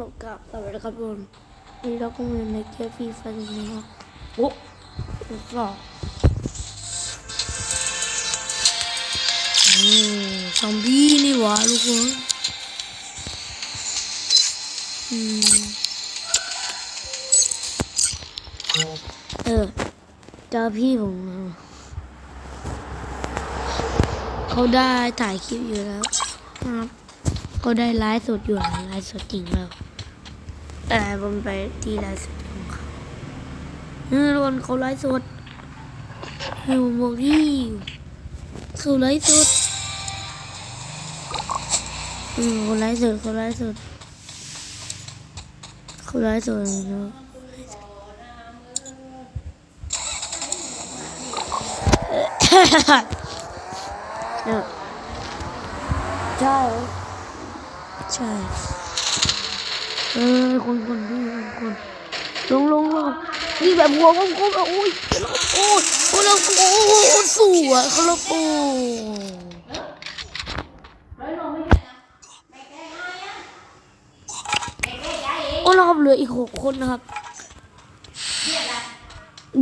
โลกาสวัสดีครับทุกคนวันนี้เราก็มีในเกมฟรีไฟล์นะครับโอ้แล้วก็อืมซอมบี้นี่หวะทุกคนอืมเออเจอพี่ผมนะเขาได้ถ่ายคลิปอยู่แล้วครับเขาได้ไลฟ์สดอยู่นะไลฟ์สดจริงแล้ว แต่ผมไปที่ไลฟ์สดของเขาเออทุกคนเขาไลฟ์สดให้ผมบอกที่เขาไลฟ์สดเออเขาไลฟ์สดเขาไลฟ์สดเขาไลฟ์สดเนาะเนี่ยใช่ใช่ เออคนคนพี่คนคนลงลงลงนี่แบบหัวกลมๆอะโอ้ยโอ้ยโอ้ยแล้วโอ้ยสวยเขาแล้วโอ้โอ้ราครับเหลืออีกหกคนนะครับ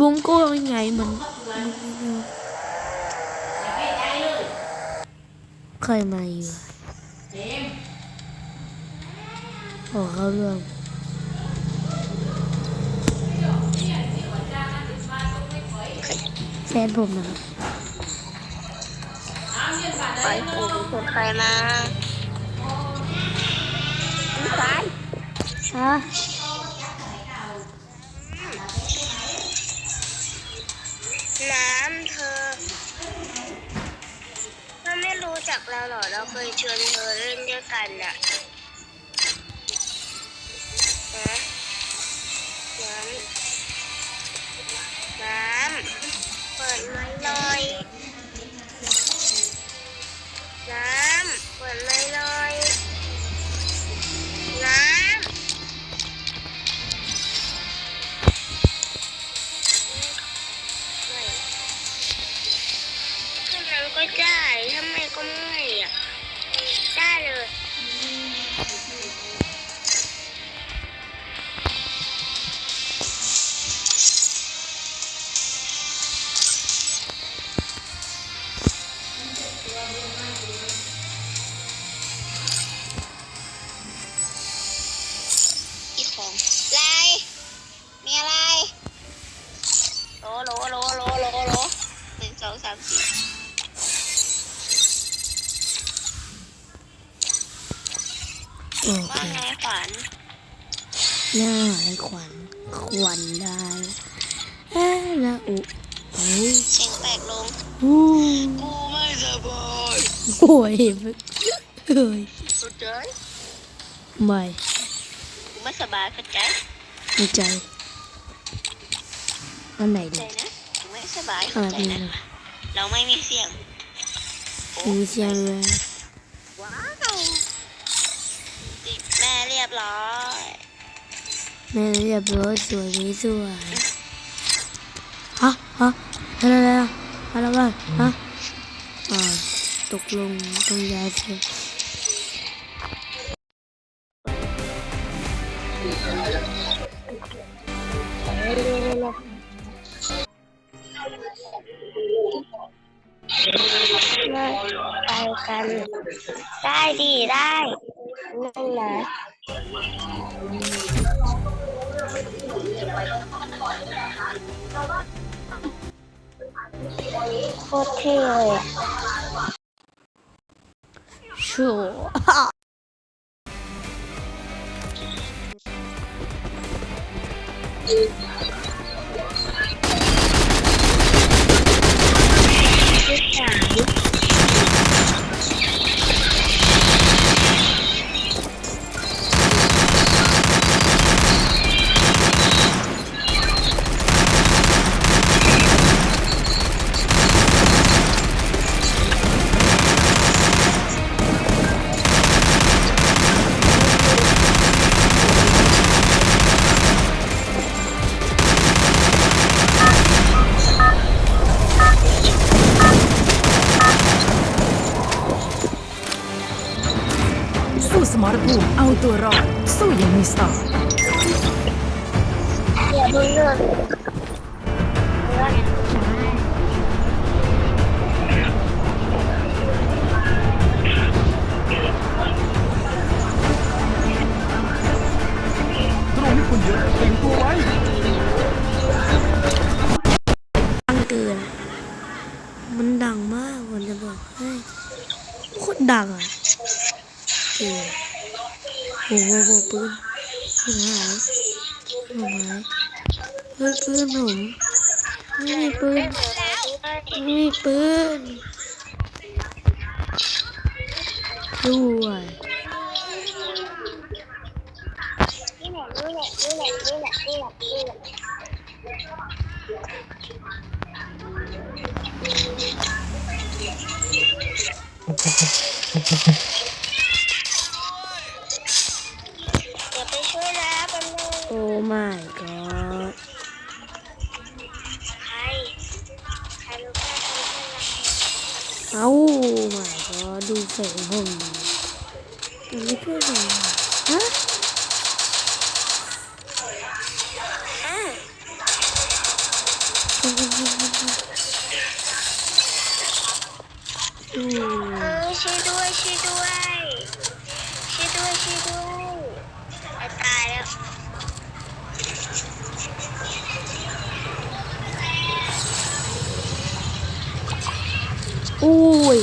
วงโก้ยังไงเหมือนใครมาอยู่ ขอเข้าเรื่องแฟนผมนะครับไปผมคนใครมาพี่สายฮะน้ำเธอถ้าไม่รู้จักเราเหรอ เราเคยชวนเธอเล่นด้วยกันน่ะ ฮะน้ำน้ำเปิดไม้หน่อยน้ำเปิดไม้หน่อยน้ำไม่ถ้านั้นก็ได้ถ้าไมก็ไม่อะได้เลย ของอะไรมีอะไรโลโลโลโลโลโลหนึ่งสองสามสี่โอเคว่าไงฝันหน้าหายขวัญขวัญได้เอ๊ะนะอุโอ้เสียงแปลกลงโหกูไม่สบายโอ้ยเฮ้ยสุดใจไม่ กูไม่สบายเข้าใจในใจอันไหนใจดีนะกูไม่สบายอะเข้าไรใจดีนะนะเราไม่มีเสียงโอ้มีเสียงเลยว้าวติดแม่เรียบร้อยแม่เรียบร้อยสวยไม่สวยฮะฮะอะไรอะไรอะอะไรวะฮะอ่าตกลงต้องย้ายเสีย กันได้ดีได้นั่นนะโคตรเท่เลยชัวร์ ตัวรอดสู้อยังมีสไตล์อย่าเพิ่งเลิก ปืนหายปืนหายเฮ้ยปืนผมไม่มีปืนไม่มีปืนด้วยนี่ เออช่วยด้วยช่วยด้วยช่วยด้วยช่วยด้วยจะตายแล้วอุ้ย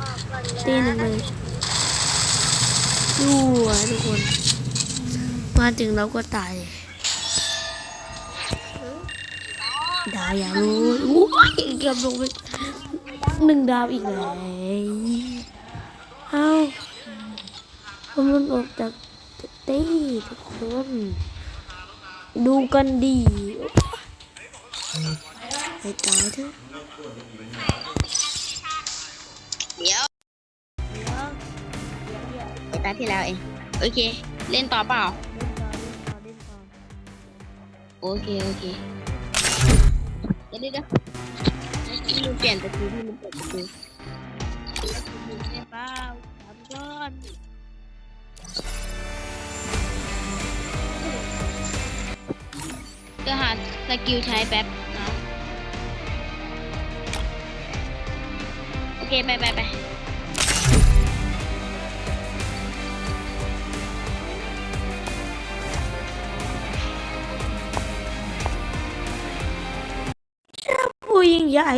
ออกก่อนตีหนึ่งเลยดูอะทุกคน มาถึงเราก็ตาย ดาวอย่ารู้อุ้ยเกือบลงไปหนึ่งดาวอีกแล้วเอ้าผมมันออกจากตีทุกคน ดูกันดีไปตายเถอะเดี๋ยวไปตาที่แล้วเอง โอเค เล่นต่อเปล่า โอเค โอเค เดี๋ยวเดี๋ยวเดี๋ยวมันเปลี่ยนตะกี้ที่มันเปลี่ยนตะกี้เปล่าทำก่อนก็หาสกิลใช้แป๊บนะโอเค ไปไปไป หญ่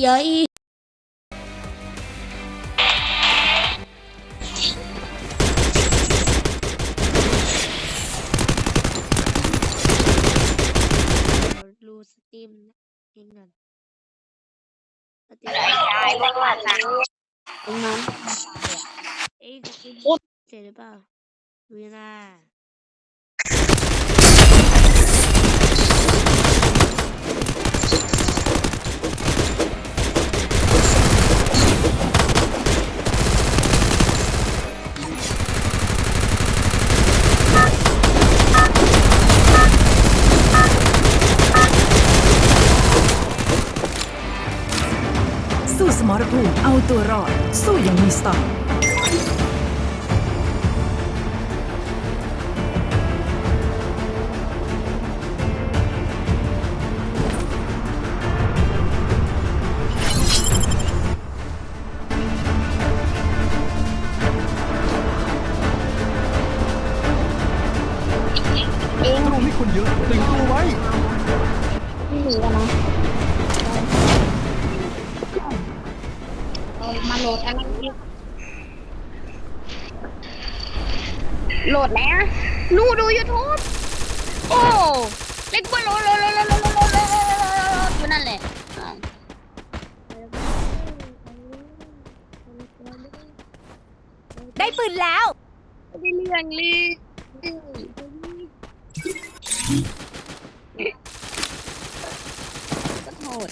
ใหญ่สติมนิดหนึ่งสติมใช่พวกหลานนะตรงนั้นเอ้ยสติมเสร็จหรือเปล่าวีน่า Сура, сує міста. ดอะไรนี่โหลดแล้วหนูดู YouTube โอ้เล็กบอลโหลดโหลดโหลดโหลดโหลดโหลดโหลดโหลดโหลดอยู่นั่นแหละอ่าได้ปืนแล้วได้เรื่องเลยโหด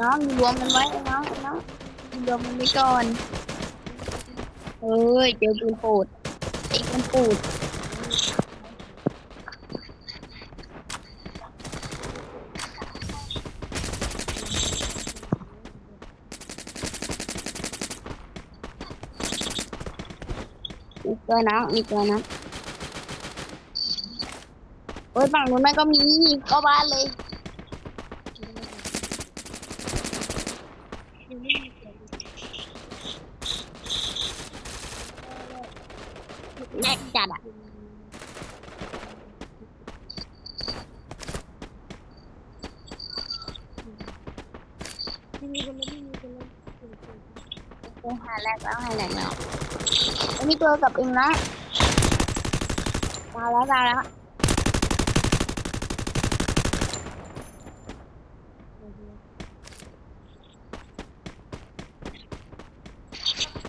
น้องรวมกันไว้น้องน้องรวมกันไว้ก่อนเอ้ยเจอปืนปูดไอ้ปืนปูดมีตัวนะมีตัวนะโอ้ยฝั่งนู้นแม่ก็มีก็บ้านเลย จัดอะไปหาแรกแล้วหาแรกแล้วไม่มีตัวกับเองนะตายแล้วตายแล้ว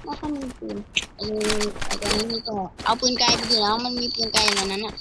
ไม่าเขามีปืนเออเอาตันนี้มีกว่าเอาปืนไกลไปถึงแล้วมันมีปืนไกลในนั้นอะ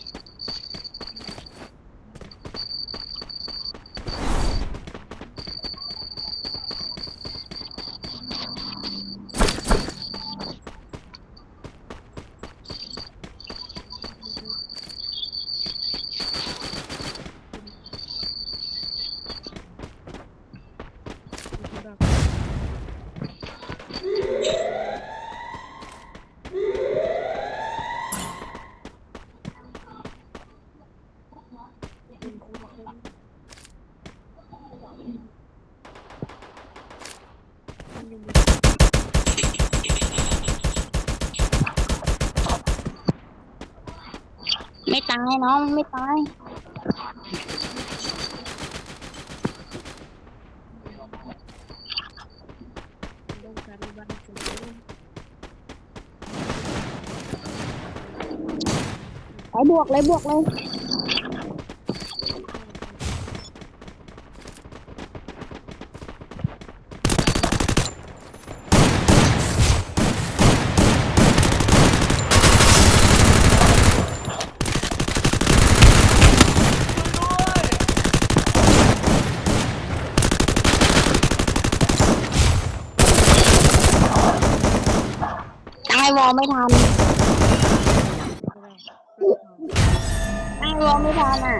ไม่ตายน้องไม่ตายไปบวกเลยบวกเลย วอลไม่ทันตั้งไอวอลไม่ทันอะ